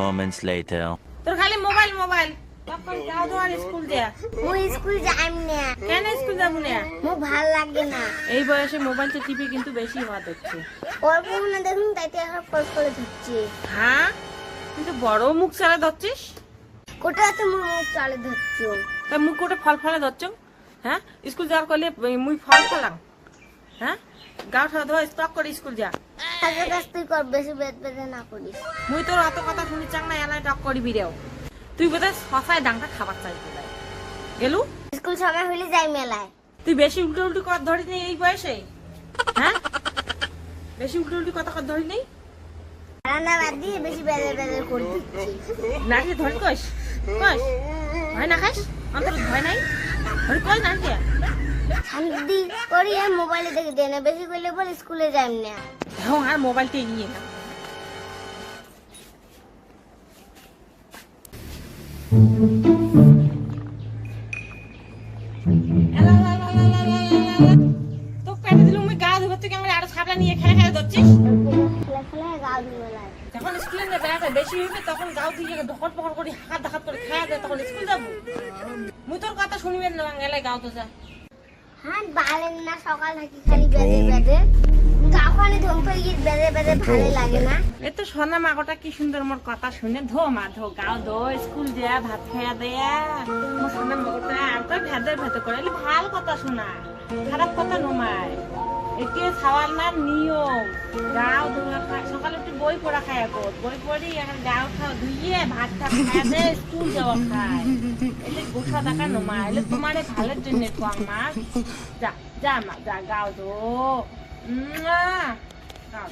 moments later. তোর খালি mobile mobile. তখন যাও তোমার স্কুল যা। মুই স্কুল যাইম না। কেন স্কুল যাব না? মো ভালো লাগে না। এই বয়সে মোবাইলটা টিপে কিন্তু বেশি হওয়া হচ্ছে অল্প মনে দেখুন তাইতে এখন কল করে ধরছে। হ্যাঁ? তুই তো বড় মুখ চালা ধরছিস? কোটা আছে মুখ চালে ধরছো। তা মুখ কোটে ফল ফলে ধরছ? হ্যাঁ? স্কুল যাওয়ার করলে মুই ফল ফলাম। হ্যাঁ? ঠা ধোয়া স্টক করে স্কুল যা। কাছে কাছ তুই কর বেশি বেদ বেদে না করিস। মুই তোর অত কথা শুনি চাং না এলাই টক করবি রেও তুই বোধহয় সসায় ডাংটা খাবার চাই গেলু? স্কুল সময় হলে যাই মেলায়। তুই বেশি উল্টো উল্টো কথা ধরিস নি এই বয়সে? হ্যাঁ? বেশি উল্টো উল্টো কথা কথা ধরিস নেই রান্না বাদ দিয়ে বেশি বেদে বেদে করে নাকি ধরি কইস কইস। ভয় না খাইস? অন্তর ভয় নাই? ধরি কই না শান্তি করি আর মোবাইলে দেখে দে না বেশি করলে বল স্কুলে যাইম না। হ্যাঁ আর মোবাইলটা নিয়ে না দিয়ে যখন স্কুলে বেড়াতে বেশি হইবে তখন গাও থেকে ধকট পকট করে হাত দেখাত করে খেয়া দে তখন স্কুল যাব। মুই তোর কথা শুনবেন না গেলে গাও তো যা হ্যাঁ বালেন না সকাল থাকি খালি ধমকে গিয়ে বেদে ভালো লাগে না। এ তো সোনা মাগটা কি সুন্দর মোর কথা শুনে। ধো মা ধো গাও ধো স্কুল দেয়া ভাত খাইয়া দেয়া। মোর সোনা মাগটা আর তো ভেদে ভেদে করে। এলে ভালো কথা শোনা খারাপ কথা নমায় একে খাওয়ার নাম নিয়ম। গাও সকালে একটু বই পড়া খায় এখন বই পড়ি, এখন গাও খাওয়া ধুইয়ে ভাত খাওয়া স্কুল যাওয়া খায়। এলে গোসা দেখা নমা, এলে তোমার ভালোর জন্য কম মা। যা যা মা, যা, গাও ধো। গাও